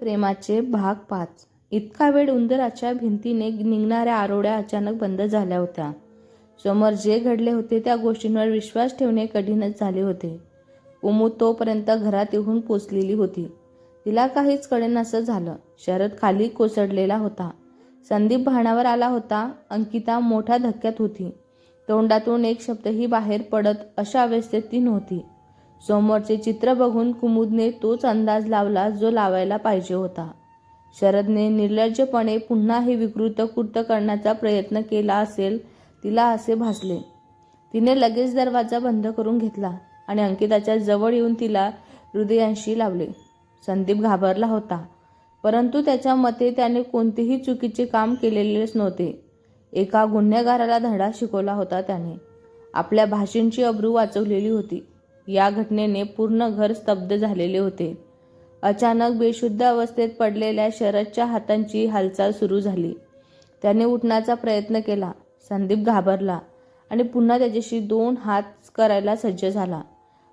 प्रेमाचे भाग पाच. इतका वेळ उंदराच्या भिंतीने निघणाऱ्या आरोड्या अचानक बंद झाल्या होत्या. समोर जे घडले होते त्या गोष्टींवर विश्वास ठेवणे कठीणच झाले होते. कुमू तोपर्यंत घरात येऊन पोचलेली होती. तिला काहीच कळेनासं झालं. शरद खाली कोसळलेला होता. संदीप भाणावर आला होता. अंकिता मोठ्या धक्क्यात होती. तोंडातून एक शब्दही बाहेर पडत अशा अवस्थेत ती नव्हती. समोरचे चित्र बघून कुमुदने तोच अंदाज लावला जो लावायला पाहिजे होता. शरदने निर्लज्जपणे पुन्हा हे विकृत कृत करण्याचा प्रयत्न केला असेल तिला असे भासले. तिने लगेच दरवाजा बंद करून घेतला आणि अंकिताच्या जवळ येऊन तिला हृदयांशी लावले. संदीप घाबरला होता परंतु त्याच्या मते त्याने कोणतेही चुकीचे काम केलेलेच नव्हते. एका गुन्हेगाराला धडा शिकवला होता त्याने. आपल्या भाषेंची अब्रू वाचवलेली होती. या घटनेने पूर्ण घर स्तब्ध झालेले होते. अचानक बेशुद्ध अवस्थेत पडलेल्या शरदच्या हातांची हालचाल सुरू झाली. त्याने उठण्याचा प्रयत्न केला. संदीप घाबरला आणि पुन्हा त्याच्याशी दोन हात करायला सज्ज झाला.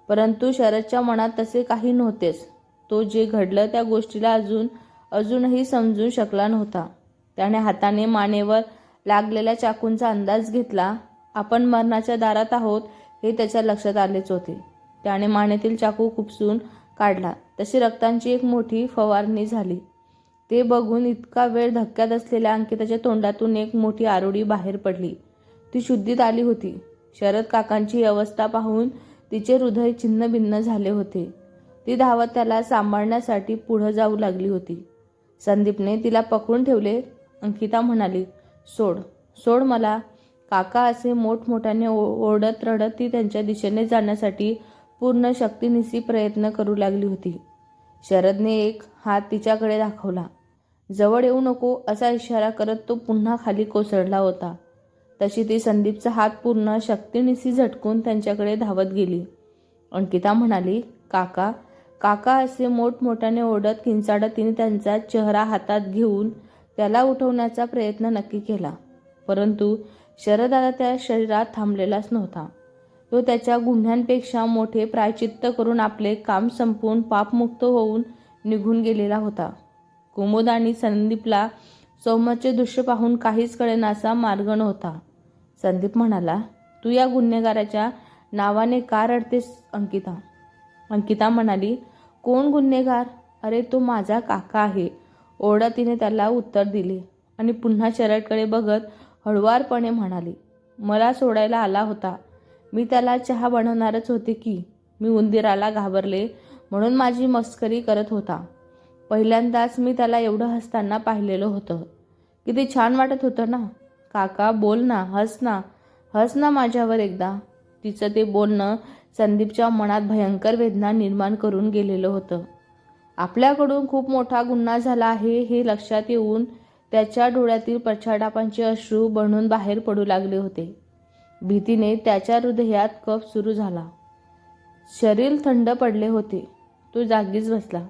परंतु शरदच्या मनात तसे काही नव्हतेच. तो जे घडलं त्या गोष्टीला अजून अजूनही समजू शकला नव्हता. त्याने हाताने मानेवर लागलेल्या चाकूंचा अंदाज घेतला. आपण मरणाच्या दारात आहोत हे त्याच्या लक्षात आलेच होते. त्याने मानेतील चाकू खुपसून काढला. तशी रक्तांची एक मोठी फवारणी झाली. ते बघून इतका वेळ धक्क्यात असलेल्या अंकिताच्या तोंडातून एक मोठी आरोडी बाहेर पडली. ती शुद्धीत आली होती. शरद काकांची अवस्था पाहून तिचे हृदय छिन्नभिन्न झाले होते. ती धावत त्याला सांभाळण्यासाठी पुढं जाऊ लागली होती. संदीपने तिला पकडून ठेवले. अंकिता म्हणाली सोड सोड मला. काका असे मोठमोठ्याने ओ ओरडत रडत ती त्यांच्या दिशेने जाण्यासाठी पूर्ण शक्तीनिशी प्रयत्न करू लागली होती. शरदने एक हात तिच्याकडे दाखवला. जवळ येऊ नको असा इशारा करत तो पुन्हा खाली कोसळला होता. तशी ती संदीपचा हात पूर्ण शक्तीनिशी झटकून त्यांच्याकडे धावत गेली. अंकिता म्हणाली काका काका असे मोठमोठ्याने ओढत किंचाडत तिने त्यांचा चेहरा हातात घेऊन त्याला उठवण्याचा प्रयत्न नक्की केला. परंतु शरद आता त्या शरीरात थांबलेलाच नव्हता. तो त्याच्या गुन्ह्यांपेक्षा मोठे प्रायचित्त करून आपले काम संपवून पापमुक्त होऊन निघून गेलेला होता. कुमुद आणि संदीपला सौम्याचे दृश्य पाहून काहीच कळेनासा मार्ग नव्हता. संदीप म्हणाला तू या गुन्हेगाराच्या नावाने का रडतेस अंकिता? अंकिता म्हणाली कोण गुन्हेगार? अरे तो माझा काका आहे. ओरडा तिने त्याला उत्तर दिले आणि पुन्हा शरटकडे बघत हळुवारपणे म्हणाली मला सोडायला आला होता. मी त्याला चहा बनवणारच होते की. मी उंदीराला घाबरले म्हणून माझी मस्करी करत होता. पहिल्यांदाच मी त्याला एवढं हसताना पाहिलेलं होतं. किती छान वाटत होतं ना. काका बोल ना हस ना. हस ना माझ्यावर एकदा. तिचं ते बोलणं संदीपच्या मनात भयंकर वेदना निर्माण करून गेलेलं होतं. आपल्याकडून खूप मोठा गुन्हा झाला आहे हे लक्षात येऊन त्याच्या डोळ्यातील पछाडापांचे अश्रू बनून बाहेर पडू लागले होते. भीतीने त्याच्या हृदयात कफ सुरू झाला. शरीर थंड पडले होते. तो जागीच बसला.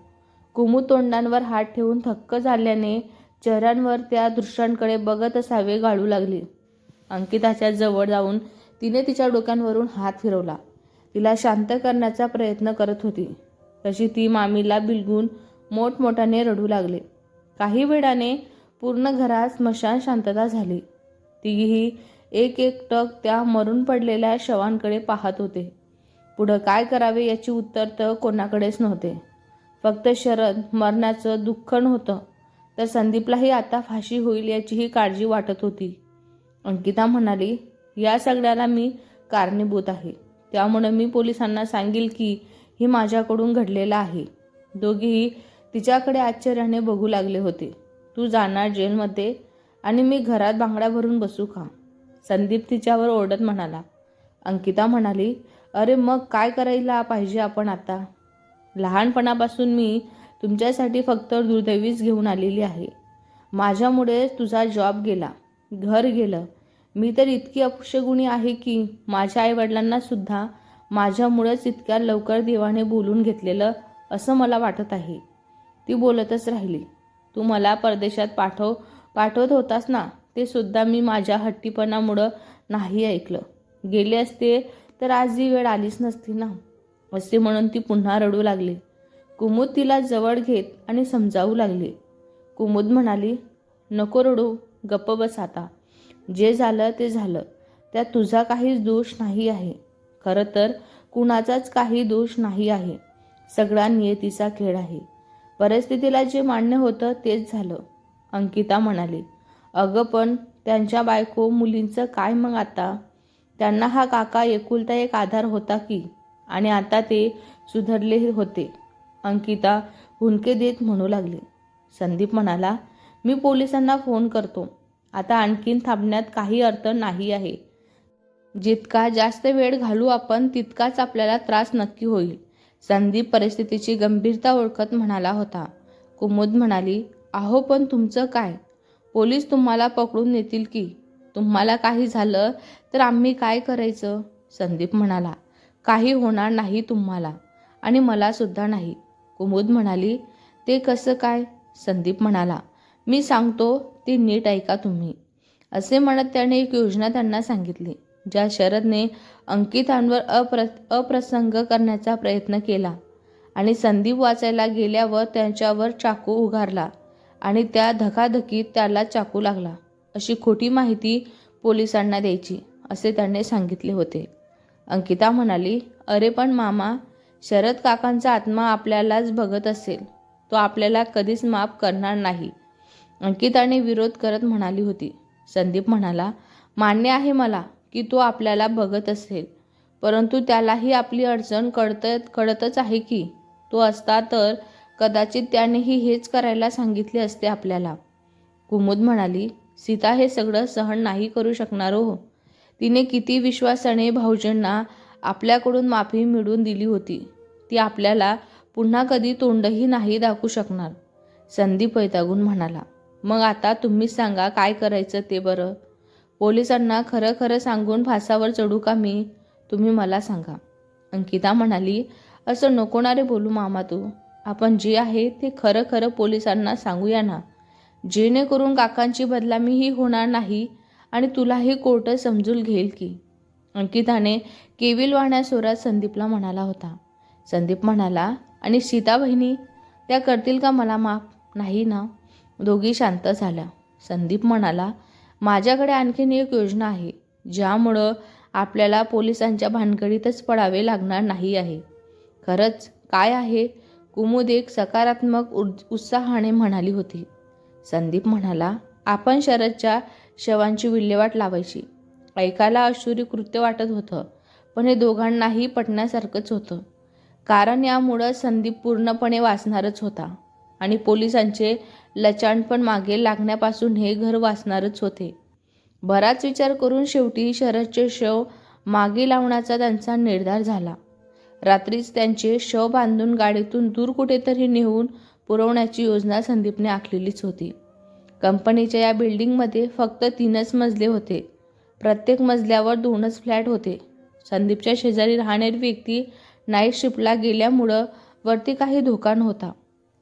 कुमू तोंडांवर हात ठेवून थक्क झाल्याने चेहऱ्यांवर त्या दृश्यांकडे बघत असावे गाळू लागली. अंकिताच्या जवळ जाऊन तिने तिच्या डोक्यांवरून हात फिरवला. तिला शांत करण्याचा प्रयत्न करत होती. तशी ती मामीला बिलगून मोठमोठ्याने रडू लागले. काही वेळाने पूर्ण घरात स्मशान शांतता झाली. तिघीही एक एक टक त्या मरून पडलेल्या शवांकडे पाहत होते. पुढं काय करावे याची उत्तर तर कोणाकडेच नव्हते. फक्त शरद मरण्याचं दुःख नव्हतं तर संदीपलाही आता फाशी होईल याचीही काळजी वाटत होती. अंकिता म्हणाली या सगळ्याला मी कारणीभूत आहे. त्यामुळं मी पोलिसांना सांगेल की ही माझ्याकडून घडलेलं आहे. दोघेही तिच्याकडे आश्चर्याने बघू लागले होते. तू जाणार जेलमध्ये आणि मी घरात बांगड्या भरून बसू का? संदीप तिच्यावर ओरडत म्हणाला. अंकिता म्हणाली अरे मग काय करायला पाहिजे आपण आता? लहानपणापासून मी तुमच्यासाठी फक्त दुर्दैवीच घेऊन आलेली आहे. माझ्यामुळे तुझा जॉब गेला घर गेलं. मी तर इतकी अपशगुणी आहे की माझ्या आईवडिलांनासुद्धा माझ्यामुळेच इतक्या लवकर देवाने बोलून घेतलेलं असं मला वाटत आहे. ती बोलतच राहिली. तू मला परदेशात पाठव पाठवत होतास ना? ते सुद्धा मी माझ्या हट्टीपणामुळं नाही ऐकलं. गेले असते तर आज ही वेळ आलीच नसती ना? असे म्हणून ती पुन्हा रडू लागली. कुमुद तिला जवळ घेत आणि समजावू लागली. कुमुद म्हणाली नको रडू गप्प बस आता. जे झालं ते झालं. त्यात तुझा काहीच दोष नाही आहे. खरं तर कुणाचाच काही दोष नाही आहे. सगळा नियतीचा खेळ आहे. परिस्थितीला जे मान्य होतं तेच झालं अंकिता म्हणाली. अगं पण त्यांच्या बायको मुलींचं काय मग आता? त्यांना हा काका एकुलता एक आधार होता की? आणि आता ते सुधरले होते. अंकिता हुंके देत म्हणू लागली. संदीप म्हणाला मी पोलिसांना फोन करतो. आता आणखीन थांबण्यात काही अर्थ नाही आहे. जितका जास्त वेळ घालू आपण तितकाच आपल्याला त्रास नक्की होईल. संदीप परिस्थितीची गंभीरता ओळखत म्हणाला होता. कुमुद म्हणाली अहो पण तुमचं काय? पोलीस तुम्हाला पकडून नेतील की. तुम्हाला काही झालं तर आम्ही काय करायचं? संदीप म्हणाला. काही होणार नाही तुम्हाला. आणि मला सुद्धा नाही. कुमुद म्हणाली ते कसं काय? संदीप म्हणाला मी सांगतो ती नीट ऐका तुम्ही. असे म्हणत त्याने एक योजना त्यांना सांगितली ज्या शरदने अंकितांवर अप्र अप्रसंग करण्याचा प्रयत्न केला आणि संदीप वाचायला गेल्यावर त्यांच्यावर चाकू उगारला. आणि त्या धकाधकीत त्याला चाकू लागला. अशी खोटी माहिती पोलिसांना द्यायची असे त्याने सांगितले होते. अंकिता म्हणाली अरे पण मामा शरद काकांचा आत्मा आपल्यालाच बघत असेल. तो आपल्याला कधीच माफ करणार नाही. अंकिताने विरोध करत म्हणाली होती. संदीप म्हणाला मान्य आहे मला की तो आपल्याला बघत असेल परंतु त्यालाही आपली अडचण कळत कळतच आहे की तो असता तर कदाचित त्यानेही हेच करायला सांगितले असते आपल्याला. कुमुद म्हणाली सीता हे सगळं सहन नाही करू शकणार हो. तिने किती विश्वासाने भाऊजींना आपल्याकडून माफी मिळवून दिली होती. ती आपल्याला पुन्हा कधी तोंडही नाही दाखवू शकणार. संदीप वैतागून म्हणाला मग आता तुम्हीच सांगा काय करायचं ते बरं. पोलिसांना खरं खरं सांगून फासावर चढू का मी? तुम्ही मला सांगा. अंकिता म्हणाली असं नको ना रे बोलू मामा तू. आपण जे आहे ते खरं खरं पोलिसांना सांगूया ना. जेणेकरून काकांची बदलामीही होणार नाही आणि तुलाही कोर्ट समजून घेईल की. अंकिताने केविलवाण्या स्वरात संदीपला म्हणाला होता. संदीप म्हणाला आणि सीता बहिणी त्या करतील का मला माफ? नाही ना. दोघी शांत झाल्या. संदीप म्हणाला माझ्याकडे आणखीन एक योजना आहे ज्यामुळं आपल्याला पोलिसांच्या भानगडीतच पडावे लागणार नाही आहे. खरंच काय आहे? कुमुद एक सकारात्मक उद उत्साहाने म्हणाली होती. संदीप म्हणाला आपण शरदच्या शवांची विल्हेवाट लावायची. ऐकायला अशुरी कृत्य वाटत होतं पण हे दोघांनाही पटण्यासारखंच होतं. कारण यामुळं संदीप पूर्णपणे वाचणारच होता आणि पोलिसांचे लचाणपण मागे लागण्यापासून हे घर वाचणारच होते. बराच विचार करून शेवटी शरदचे शव मागे लावण्याचा त्यांचा निर्धार झाला. रात्रीच त्यांचे शव बांधून गाडीतून दूर कुठेतरी नेऊन पुरवण्याची योजना संदीपने आखलेलीच होती. कंपनीच्या या बिल्डिंगमध्ये फक्त तीनच मजले होते. प्रत्येक मजल्यावर दोनच फ्लॅट होते. संदीपच्या शेजारी राहणारी व्यक्ती नाईट शिफ्टला गेल्यामुळं वरती काही धोका नव्हता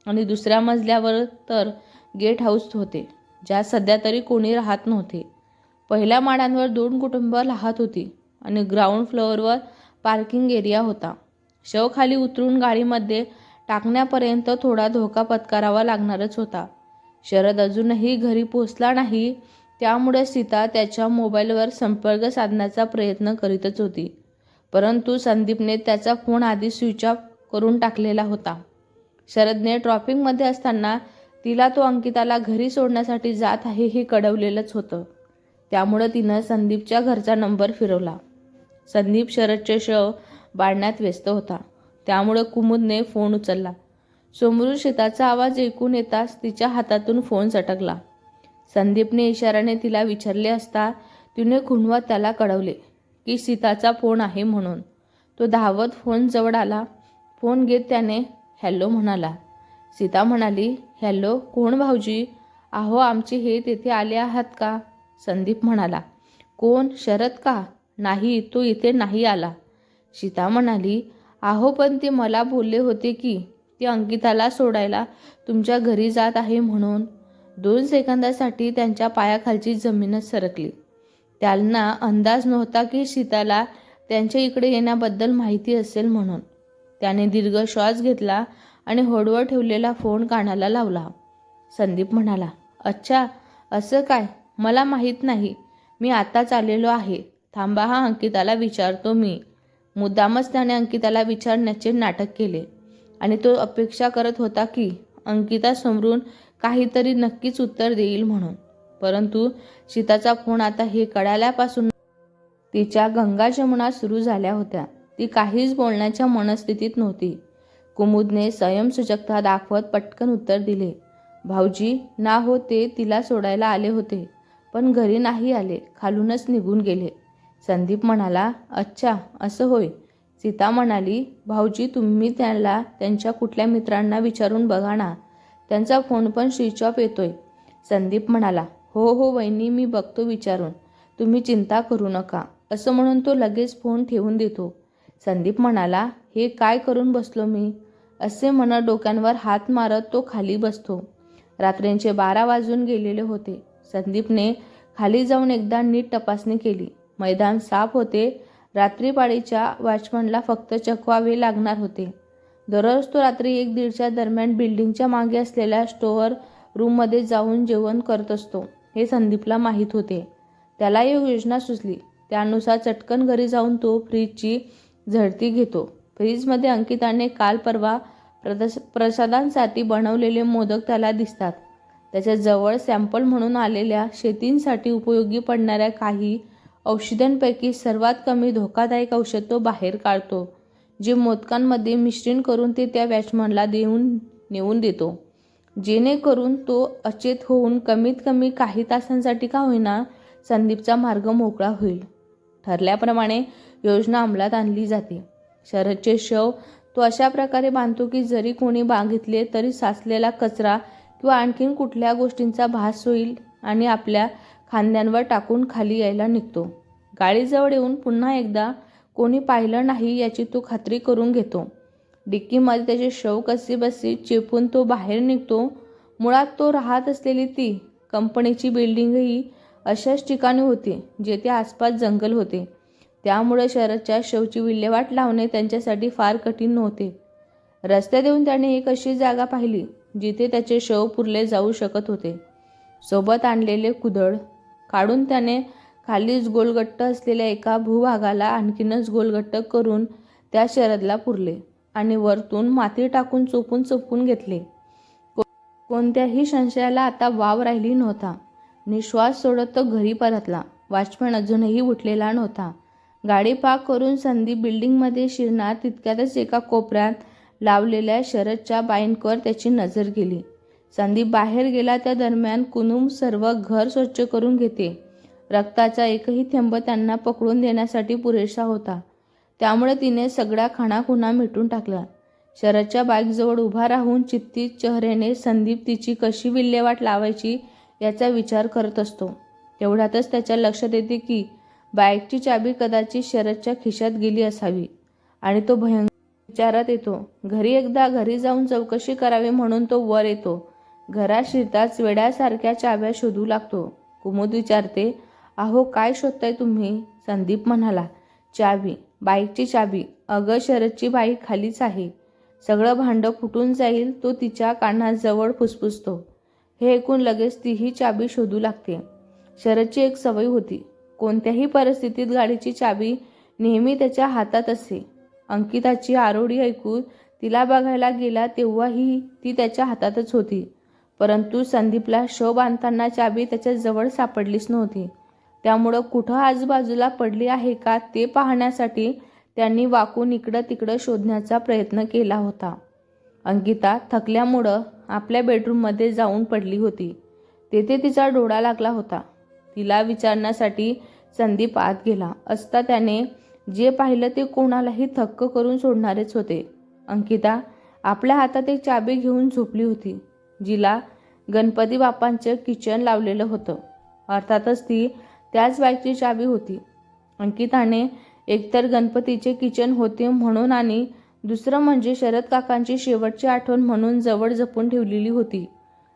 आणि दुसऱ्या मजल्यावर तर गेट हाऊस होते ज्यात सध्या तरी कोणी राहत नव्हते. पहिल्या माळ्यांवर दोन कुटुंब राहत होती आणि ग्राउंड फ्लोअरवर पार्किंग एरिया होता. शव खाली उतरून गाडीमध्ये टाकण्यापर्यंत थोडा धोका पत्करावा लागणारच होता. शरद अजूनही घरी पोचला नाही त्यामुळे सीता त्याच्या मोबाईलवर संपर्क साधण्याचा प्रयत्न करीतच होती. परंतु संदीपने त्याचा फोन आधी स्विच ऑफ करून टाकलेला होता. शरदने ट्रॉफिकमध्ये असताना तिला तो अंकिताला घरी सोडण्यासाठी जात आहे हे कळवलेलंच होतं. त्यामुळं तिनं संदीपच्या घरचा नंबर फिरवला. संदीप शरदचे शव बाळण्यात व्यस्त होता. त्यामुळं कुमुदने फोन उचलला. समोरून शेताचा आवाज ऐकून येताच तिच्या हातातून फोन सटकला. संदीपने इशाऱ्याने तिला विचारले असता तिने खुणवत त्याला कळवले की सीताचा फोन आहे म्हणून. तो धावत फोन जवळ आला. फोन घेत त्याने हॅलो म्हणाला. सीता म्हणाली हॅलो कोण भाऊजी? अहो आमचे हे तेथे आले आहात का? संदीप म्हणाला कोण? शरद का? नाही तो इथे नाही आला. सीता म्हणाली अहो पण ते मला बोलले होते की ते अंकिताला सोडायला तुमच्या घरी जात आहे म्हणून. दोन सेकंदासाठी त्यांच्या पायाखालची जमीनच सरकली. त्यांना अंदाज नव्हता की सीताला त्यांच्या इकडे येण्याबद्दल माहिती असेल म्हणून. त्याने दीर्घ श्वास घेतला आणि होडवर ठेवलेला फोन कानाला लावला. संदीप म्हणाला अच्छा असं काय? मला माहीत नाही. मी आताच आलेलो आहे. थांबा हा अंकिताला विचारतो मी. मुद्दामच त्याने अंकिताला विचारण्याचे नाटक केले. आणि तो अपेक्षा करत होता की अंकिता समोरून काहीतरी नक्कीच उत्तर देईल म्हणून. परंतु सीताचा फोन आता हे कळाल्यापासून तिच्या गंगा जमुना सुरू झाल्या होत्या. ती काहीच बोलण्याच्या मनस्थितीत नव्हती. कुमुदने स्वयंसूचकता दाखवत पटकन उत्तर दिले. भाऊजी ना हो ते तिला सोडायला आले होते पण घरी नाही आले. खालूनच निघून गेले. संदीप म्हणाला अच्छा असं होय. सीता म्हणाली भाऊजी तुम्ही त्याला त्यांच्या कुठल्या मित्रांना विचारून बघा ना. त्यांचा फोन पण स्विच ऑफ येतोय. संदीप म्हणाला हो हो वहिनी मी बघतो विचारून. तुम्ही चिंता करू नका. असं म्हणून तो लगेच फोन ठेवून देतो. संदीप म्हणाला हे काय करून बसलो मी? असे म्हणत डोक्यांवर हात मारत तो खाली बसतो. रात्रींचे बारा वाजून गेलेले होते. संदीपने खाली जाऊन एकदा नीट तपासणी केली. मैदान साफ होते. रात्रीपाळीच्या वॉचमनला फक्त चकवावे लागणार होते. दररोज तो रात्री एक दीडच्या दरम्यान बिल्डिंगच्या मागे असलेल्या स्टोअर रूममध्ये जाऊन जेवण करत असतो. हे संदीपला माहीत होते. त्याला एक योजना सुचली. त्यानुसार चटकन घरी जाऊन तो फ्रीजची झडती घेतो. फ्रीजमध्ये अंकिताने काल परवा प्रदस प्रसादांसाठी बनवलेले मोदक त्याला दिसतात. त्याच्याजवळ सॅम्पल म्हणून आलेल्या शेतींसाठी उपयोगी पडणाऱ्या काही औषधांपैकी सर्वात कमी धोकादायक औषध तो बाहेर काढतो जे मोदकांमध्ये मिश्रण करून ते त्या वॅचमनला देऊन नेऊन देतो. जेणेकरून तो अचेत होऊन कमीत कमी काही तासांसाठी का होईना संदीपचा मार्ग मोकळा होईल. ठरल्याप्रमाणे योजना अंमलात आणली जाते. शरदचे शव तो अशा प्रकारे बांधतो की जरी कोणी बांधितले तरी साचलेला कचरा किंवा आणखीन कुठल्या गोष्टींचा भास होईल आणि आपल्या फांद्यांवर टाकून खाली यायला निघतो. गाडीजवळ येऊन पुन्हा एकदा कोणी पाहिलं नाही याची तो खात्री करून घेतो. डिक्कीमध्ये त्याचे शव कसीबसी चिपून चेपून तो बाहेर निघतो. मुळात तो राहत असलेली ती कंपनीची बिल्डिंगही अशाच ठिकाणी होती जेथे आसपास जंगल होते. त्यामुळे शरदच्या शवची विल्हेवाट लावणे त्यांच्यासाठी फार कठीण नव्हते. रस्त्यात येऊन त्याने एक अशी जागा पाहिली जिथे त्याचे शव पुरले जाऊ शकत होते. सोबत आणलेले कुदळ काढून त्याने खालीच गोलगट्ट असलेल्या एका भूभागाला आणखीनच गोलगट्ट करून त्या शरदला पुरले आणि वरतून माती टाकून चोपून चोपून घेतले. को- कोणत्याही संशयाला आता वाव राहिली नव्हता. निश्वास सोडत तो घरी परतला. वॉचमॅन अजूनही उठलेला नव्हता. गाडी पाक करून संधी बिल्डिंगमध्ये शिरणार तितक्यातच एका कोपऱ्यात लावलेल्या शरदच्या बाईंकवर त्याची नजर गेली. संदीप बाहेर गेला त्या दरम्यान कुनुम सर्व घर स्वच्छ करून घेते. रक्ताचा एकही थेंब त्यांना पकडून देण्यासाठी पुरेसा होता. त्यामुळे तिने सगळ्या खाणाखुणा मिटून टाकल्या. शरदच्या बाईकजवळ उभा राहून चित्ती चेहऱ्याने संदीप तिची कशी विल्हेवाट लावायची याचा विचार करत असतो. तेवढ्यातच त्याच्या लक्षात येते की बाईकची चाबी कदाचित शरदच्या खिशात गेली असावी आणि तो भयंकर विचारात येतो. घरी एकदा घरी जाऊन चौकशी करावी म्हणून तो वर येतो. घरात शिरताच वेड्यासारख्या चाव्या शोधू लागतो. कुमुद विचारते अहो काय शोधताय तुम्ही? संदीप म्हणाला चावी बाईकची चावी. अगं शरदची बाईक खालीच आहे. सगळं भांडं फुटून जाईल तो तिच्या कानाजवळ फुसफुसतो. हे ऐकून लगेच तीही चाबी शोधू लागते. शरदची एक सवय होती. कोणत्याही परिस्थितीत गाडीची चाबी नेहमी त्याच्या हातात असे. अंकिताची आरोडी ऐकून तिला बघायला गेला तेव्हाही ती त्याच्या हातातच होती. परंतु संदीपला शव बांधताना चाबी त्याच्याजवळ सापडलीच नव्हती. त्यामुळं कुठं आजूबाजूला पडली आहे का ते पाहण्यासाठी त्यांनी वाकून इकडं तिकडं शोधण्याचा प्रयत्न केला होता. अंकिता थकल्यामुळं आपल्या बेडरूममध्ये जाऊन पडली होती. तेथे तिचा डोळा लागला होता. तिला विचारण्यासाठी संदीप आत गेला असता त्याने जे पाहिलं ते कोणालाही थक्क करून सोडणारेच होते. अंकिता आपल्या हातात एक चाबी घेऊन झोपली होती. जिला गणपती बाप्पांचं किचन लावलेलं होतं. अर्थातच ती त्याच बाईकची चावी होती. अंकिताने एकतर गणपतीचे किचन होते म्हणून आणि दुसरं म्हणजे शरद काकांची शेवटची आठवण म्हणून जवळ जपून ठेवलेली होती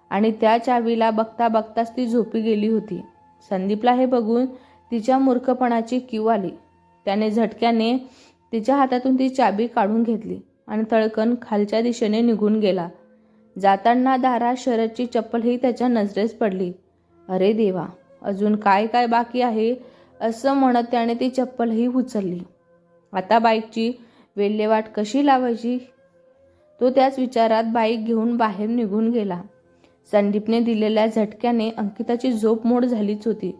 आणि त्या चावीला बघता बघताच ती झोपी गेली होती. संदीपला हे बघून तिच्या मूर्खपणाची कीव आली. त्याने झटक्याने तिच्या हातातून ती चाबी काढून घेतली आणि तळकन खालच्या दिशेने निघून गेला. जाताना दारा शरदची चप्पलही त्याच्या नजरेस पडली. अरे देवा अजून काय काय बाकी आहे? असं म्हणत त्याने ती चप्पलही उचलली. आता बाईकची वेल्हेवाट कशी लावायची? तो त्याच विचारात बाईक घेऊन बाहेर निघून गेला. संदीपने दिलेल्या झटक्याने अंकिताची झोप मोड झालीच होती.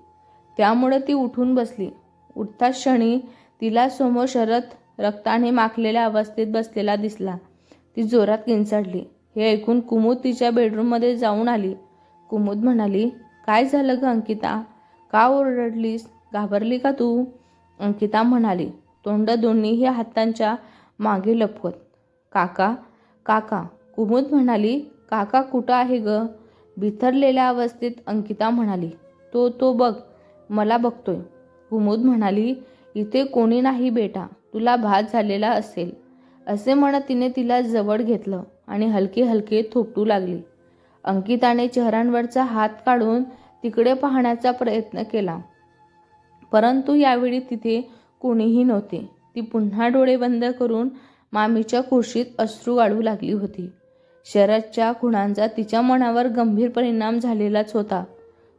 त्यामुळे ती उठून बसली. उठताच क्षणी तिला समोर शरद रक्ताने माखलेल्या अवस्थेत बसलेला दिसला. ती जोरात किंचाडली हे ऐकून कुमुद तिच्या बेडरूममध्ये जाऊन आली. कुमुद म्हणाली काय झालं ग अंकिता? का ओरडलीस? घाबरली का तू? अंकिता म्हणाली तोंड दोन्हीही हातांच्या मागे लपवत. काका काका कुमुद म्हणाली काका कुठं आहे ग? बिथरलेल्या अवस्थेत अंकिता म्हणाली तो तो बघ मला बघतोय. कुमुद म्हणाली इथे कोणी नाही बेटा तुला भात झालेला असेल. असे म्हणत तिने तिला जवळ घेतलं. आणि हलके हलके थोपटू लागली. अंकिताने चेहऱ्यांवरचा हात काढून तिकडे पाहण्याचा प्रयत्न केला. परंतु यावेळी तिथे कोणीही नव्हते. ती पुन्हा डोळे बंद करून मामीच्या खुर्शीत अश्रू गाळू लागली होती. शरदच्या खुणांचा तिच्या मनावर गंभीर परिणाम झालेलाच होता.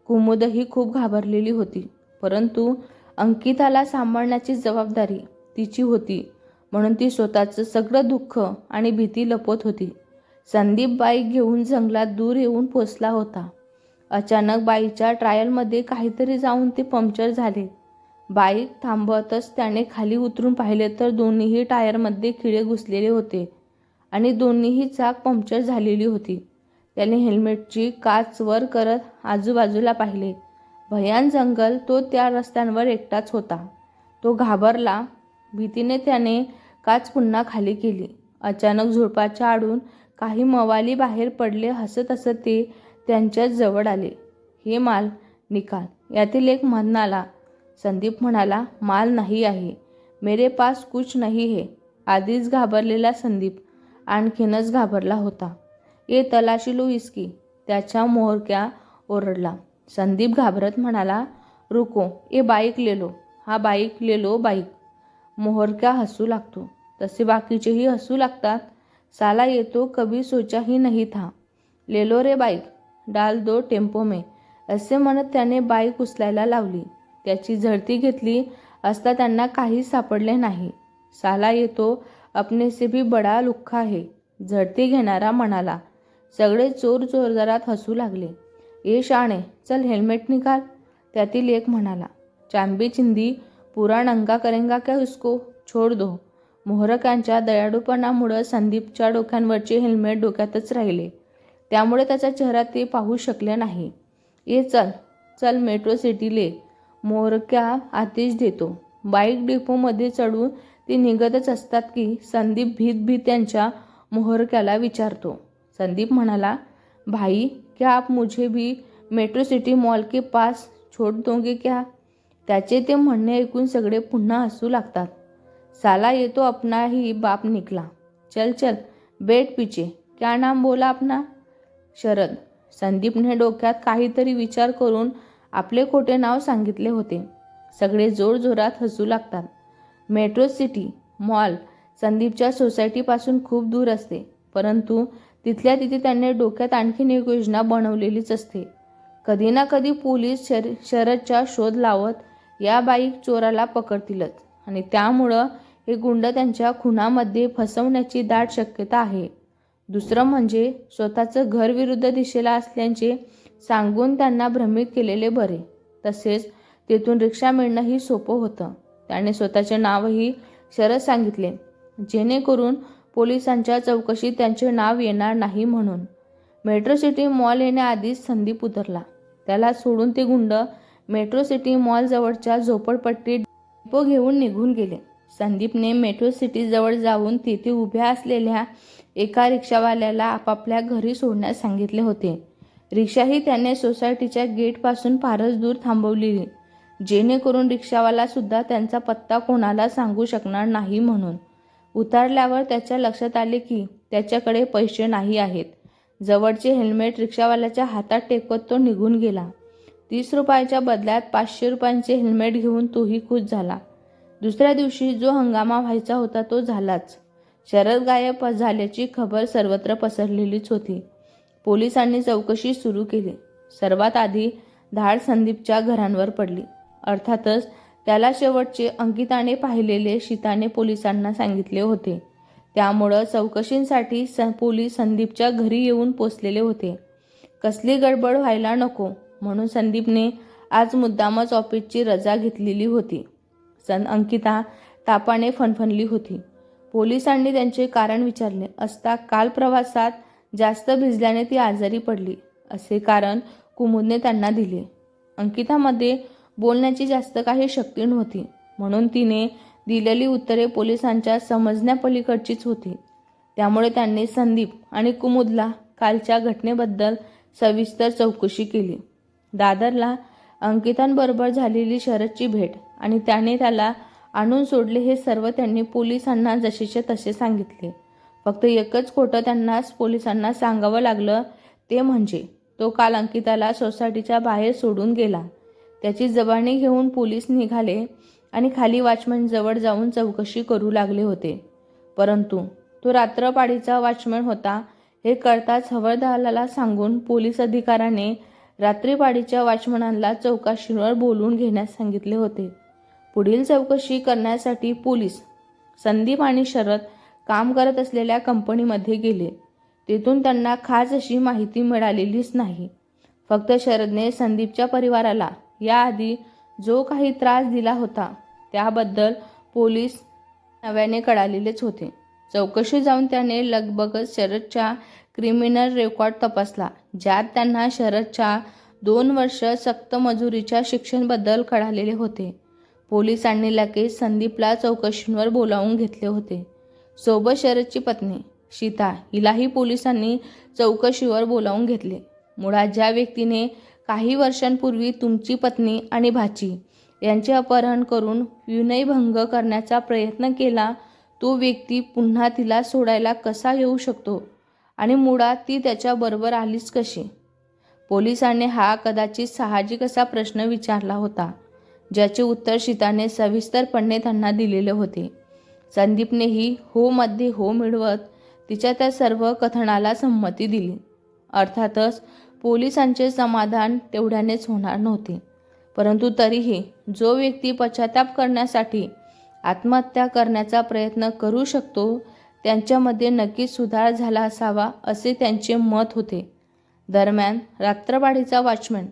कुमुदही खूप घाबरलेली होती. परंतु अंकिताला सांभाळण्याची जबाबदारी तिची होती. म्हणून ती स्वतःचं सगळं दुःख आणि भीती लपवत होती. संदीप बाईक घेऊन जंगलात दूर येऊन पोचला होता. अचानक बाईच्या ट्रायलमध्ये काहीतरी जाऊन ते पंक्चर झाले. बाईक थांबवतच त्याने खाली उतरून पाहिले तर दोन्हीही टायरमध्ये खिळे घुसलेले होते आणि दोन्हीही चाक पंक्चर झालेली होती. त्याने हेल्मेटची काच वर करत आजूबाजूला पाहिले. भयान जंगल तो त्या रस्त्यांवर एकटाच होता. तो घाबरला भीतीने त्याने काच पुन्हा खाली केली. अचानक झुडपाच्या आडून काही मवाली बाहेर पडले हसत हसत ते त्यांच्या जवळ आले. हे माल निकाल. यातील एक म्हणाला संदीप म्हणाला माल नाही आहे. मेरे पास कुछ नाही हे. आधीच घाबरलेला संदीप आणखीनच घाबरला होता. ए तलाशी लो इसकी. त्याच्या मोहरक्या ओरडला. संदीप घाबरत म्हणाला रुको ए बाईक लेलो हा बाईक लेलो बाईक. मोहरक्या हसू लागतो? तसे बाकीचेही हसू लागतात. साला येतो कभी सोचा ही नहीं था. लेलो रे बाईक डाल दो टेम्पो मे. असे म्हणत त्याने बाईक उचलायला लावली. त्याची झडती घेतली असता त्यांना काहीच सापडले नाही. साला येतो अपने से भी बडा लुख्खा आहे झडती घेणारा म्हणाला सगळे चोर जोरदारात हसू लागले. ये शाणे चल हेल्मेट निकाल. त्यातील एक म्हणाला चांबी चिंदी पुरा नंगा करेंगा क्या उसको? छोड दो. मोहरकांच्या दयाळूपणामुळं संदीपच्या डोक्यांवरचे हेल्मेट डोक्यातच राहिले. त्यामुळे त्याचा चेहरा ते पाहू शकले नाही. ये चल चल मेट्रो सिटीले मोरक्या आतिश देतो. बाईक डिपोमध्ये चढून ते निघतच असतात की संदीप भीत भीत त्यांच्या मोहरक्याला विचारतो. संदीप म्हणाला भाई क्या आप मुझे भी मेट्रो सिटी मॉल के पास छोड़ दोगे क्या? त्याचे ते म्हणणे ऐकून सगळे पुन्हा हसू लागतात. साला येतो आपणाही बाप निकला. चल चल बेट पीछे क्या नाम बोला आपना? शरद. संदीपने डोक्यात काहीतरी विचार करून आपले खोटे नाव सांगितले होते. सगळे जोरजोरात हसू लागतात. मेट्रो सिटी मॉल संदीपच्या सोसायटीपासून खूप दूर असते. परंतु तिथल्या तिथे त्यांनी डोक्यात आणखीन एक योजना बनवलेलीच असते. कधी ना कधी पोलीस शर शरदचा शोध लावत या बाईक चोराला पकडतीलच. आणि त्यामुळं हे गुंड त्यांच्या खुनामध्ये फसवण्याची दाट शक्यता आहे. दुसरं म्हणजे स्वतःचं घर विरुद्ध दिशेला असल्याचे सांगून त्यांना भ्रमित केलेले बरे. तसेच तेथून रिक्षा मिळणंही सोपं होतं. त्याने स्वतःचे नावही शरद सांगितले जेणेकरून पोलिसांच्या चौकशीत त्यांचे नाव येणार नाही म्हणून. मेट्रो सिटी मॉल येण्याआधीच संदीप उतरला. त्याला सोडून ते गुंड मेट्रो सिटी मॉलजवळच्या झोपडपट्टी झोपडपट्टीत डिपो घेऊन निघून गेले. संदीपने मेट्रो सिटीजवळ जाऊन तिथे उभ्या असलेल्या एका रिक्षावाल्याला आपापल्या घरी सोडण्यास सांगितले होते. रिक्षाही त्याने सोसायटीच्या गेटपासून फारच दूर थांबवलेली जेणेकरून रिक्षावालासुद्धा त्यांचा पत्ता कोणाला सांगू शकणार नाही म्हणून. उतरल्यावर त्याच्या लक्षात आले की त्याच्याकडे पैसे नाही आहेत. जवळचे हेल्मेट रिक्षावाल्याच्या हातात टेकवत तो निघून गेला. तीस रुपयाच्या बदल्यात पाचशे रुपयांचे हेल्मेट घेऊन तोही खुश झाला. दुसऱ्या दिवशी जो हंगामा व्हायचा होता तो झालाच. शरद गायब झाल्याची खबर सर्वत्र पसरलेलीच होती. पोलिसांनी चौकशी सुरू केली. सर्वात आधी धाड संदीपच्या घरांवर पडली. अर्थातच त्याला शेवटचे अंकिताने पाहिलेले शीताने पोलिसांना सांगितले होते. त्यामुळं चौकशींसाठी स पोलीस संदीपच्या घरी येऊन पोचलेले होते. कसली गडबड व्हायला नको. म्हणून संदीपने आज मुद्दामच ऑफिसची रजा घेतलेली होती. सन अंकिता तापाने फणफणली होती. पोलिसांनी त्यांचे कारण विचारले असता काल प्रवासात जास्त भिजल्याने ती आजारी पडली असे कारण कुमुदने त्यांना दिले. अंकितामध्ये बोलण्याची जास्त काही शक्ती नव्हती म्हणून तिने दिलेली उत्तरे पोलिसांच्या समजण्यापलीकडचीच होती. त्यामुळे त्यांनी संदीप आणि कुमुदला कालच्या घटनेबद्दल सविस्तर चौकशी केली. दादरला अंकितांबरोबर झालेली शरदची भेट आणि त्याने त्याला आणून सोडले हे सर्व त्यांनी पोलिसांना जसेचे तसे सांगितले. फक्त एकच खोटं त्यांनाच पोलिसांना सांगावं लागलं ते म्हणजे तो काल अंकिताला सोसायटीच्या बाहेर सोडून गेला. त्याची जबानी घेऊन पोलीस निघाले आणि खाली वॉचमन जवळ जाऊन चौकशी करू लागले होते. परंतु तो रात्रपाडीचा वॉचमन होता हे करताच हवालदाराला सांगून पोलीस अधिकाऱ्याने रात्रीपाडीच्या वॉचमनांना चौकशीवर बोलवून घेण्यास सांगितले होते. पुढील चौकशी करण्यासाठी पोलीस संदीप आणि शरद काम करत असलेल्या कंपनीमध्ये गेले. तेथून त्यांना खास अशी माहिती मिळालेलीच नाही. फक्त शरदने संदीपच्या परिवाराला याआधी जो काही त्रास दिला होता त्याबद्दल पोलीस नव्याने कळालेलेच होते. चौकशी जाऊन त्याने लगबगच शरदच्या क्रिमिनल रेकॉर्ड तपासला ज्यात त्यांना शरदच्या दोन वर्ष सक्त मजुरीच्या शिक्षणबद्दल कळालेले होते. पोलिसांनी लगेच संदीपला चौकशींवर बोलावून घेतले होते. सोबत शरदची पत्नी सीता हिलाही पोलिसांनी चौकशीवर बोलावून घेतले. मुळात ज्या व्यक्तीने काही वर्षांपूर्वी तुमची पत्नी आणि भाची यांचे अपहरण करून विनयभंग करण्याचा प्रयत्न केला तो व्यक्ती पुन्हा तिला सोडायला कसा येऊ शकतो? आणि मुळात ती त्याच्याबरोबर आलीच कशी? पोलिसांनी हा कदाचित साहजिक असा प्रश्न विचारला होता ज्याचे उत्तर शीताने सविस्तरपणे त्यांना दिलेले होते. संदीपनेही हो मध्ये हो मिळवत तिच्या त्या सर्व कथनाला संमती दिली. अर्थातच पोलिसांचे समाधान तेवढ्यानेच होणार नव्हते. परंतु तरीही जो व्यक्ती पश्चाताप करण्यासाठी आत्महत्या करण्याचा प्रयत्न करू शकतो त्यांच्यामध्ये नक्कीच सुधार झाला असावा असे त्यांचे मत होते. दरम्यान रात्रवाडीचा वॉचमॅन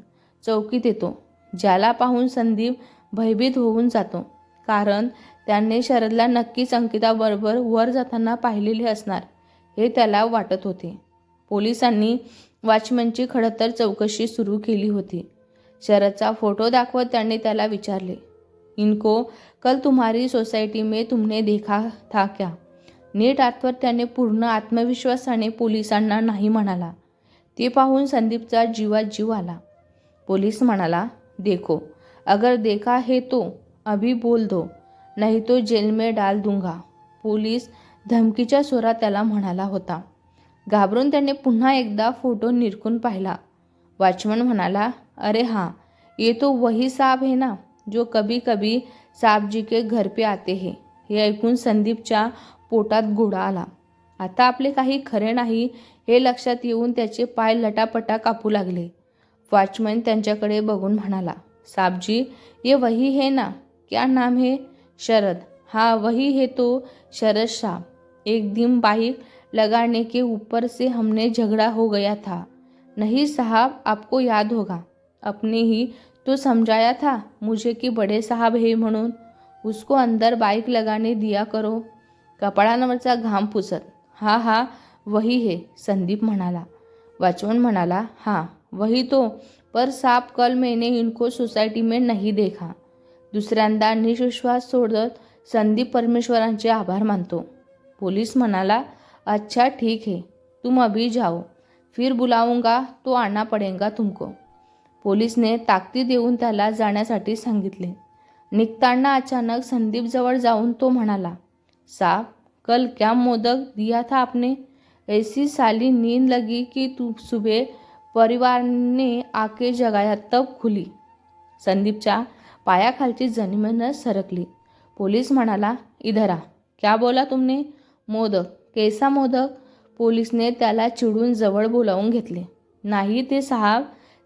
चौकीत येतो ज्याला पाहून संदीप भयभीत होऊन जातो. कारण त्याने शरदला नक्कीच अंकिताबरोबर वर जाताना पाहिलेले असणार हे त्याला वाटत होते. पोलिसांनी वॉचमनची खडतर चौकशी सुरू केली होती. शरदचा फोटो दाखवत त्यांनी त्याला विचारले इनको कल तुम्हारी सोसायटी में तुमने देखा था क्या? नीट आतवर त्याने पूर्ण आत्मविश्वासाने पोलिसांना नाही म्हणाला. ते पाहून संदीपचा जीवात जीव आला. पोलीस म्हणाला देखो अगर देखा है तो अभी बोल दो नाही तो जेल में डाल दूंगा. पोलीस धमकीच्या स्वरात त्याला म्हणाला होता. घाबरून त्याने पुन्हा एकदा फोटो निरखून पाहिला. वॉचमन म्हणाला अरे हाँ ये तो वही साहब है ना जो कभी कभी साहब जी के घर पे आते हैं. हे ऐकून संदीपच्या पोटात घोडा आला. आता आपले काही खरे नाही हे लक्षात येऊन त्याचे पाय लटापटा कापू लागले. वॉचमॅन त्यांच्याकडे बघून म्हणाला साहबजी ये वही है ना? क्या नाम है? शरद. हाँ वही है तो शरद शाह. एक दिन बाइक लगाने के ऊपर से हमने झगड़ा हो गया था। नहीं साहब आपको याद होगा। अपने ही तो समझाया था मुझे कि बड़े साहब है म्हणून। उसको अंदर बाइक लगाने दिया करो। कपाळांवरचा घाम पुसत हा हा वही हे संदीप म्हणाला. वॉचमन म्हणाला हाँ वही तो पर साप कल मैंने इनको सोसायटी में नहीं देखा. दुसऱ्यांदा निश्वास सोडत संदीप परमेश्वरांचे आभार मानतो. पोलीस म्हणाला अच्छा ठीक है तुम अभी जाओ. फिर बुलाऊंगा तो आना पडेगा तुमको. पोलीसने ताकदी देऊन त्याला जाण्यासाठी सांगितले. निघताना अचानक संदीपजवळ जाऊन तो म्हणाला साहब कल क्या मोदक दिया था आपने? ऐसी साली नींद लगी कि तू सुबह परिवार ने आके जगाया तब खुली। संदीपच्या पायाखालची जमीनच सरकली। पोलीस म्हणाला इधरा क्या बोला तुमने? मोदक कैसा मोदक? पोलिसने त्याला चिडून जवळ बोलावून घेतले. नाही ते साहेब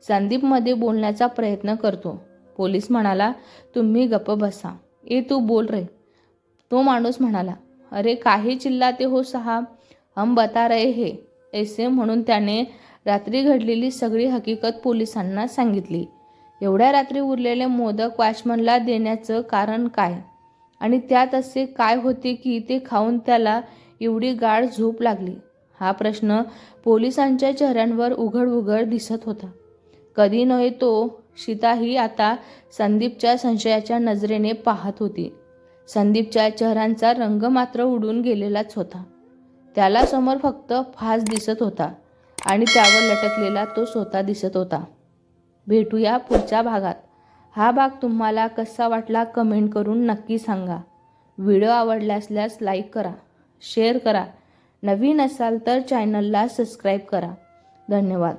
संदीपमध्ये बोलण्याचा प्रयत्न करतो. पोलीस म्हणाला तुम्ही गप्प बसा. ए तू बोल रे. तो माणूस म्हणाला अरे काही चिल्लाते हो साहब हम बता रहे हे ऐसे म्हणून त्याने रात्री घडलेली सगळी हकीकत पोलिसांना सांगितली. एवढ्या रात्री उरलेले मोदक वॉचमनला देण्याचं कारण काय? आणि त्यात असे काय होते की ते खाऊन त्याला एवढी गाढ झोप लागली? हा प्रश्न पोलिसांच्या चेहऱ्यांवर उघड उघड दिसत होता. कधी नव्हे तो सीताही आता संदीपच्या संशयाच्या नजरेने पाहत होती. संदीपच्या चेहऱ्यांचा रंग मात्र उडून गेलेलाच होता. त्याला समोर फक्त फास दिसत होता आणि त्यावर लटकलेला तो स्वतः दिसत होता. भेटूया पुढच्या भागात. हा भाग तुम्हाला कसा वाटला कमेंट करून नक्की सांगा. व्हिडिओ आवडला असल्यास लाईक करा शेअर करा. नवीन असाल तर चॅनलला सबस्क्राईब करा. धन्यवाद.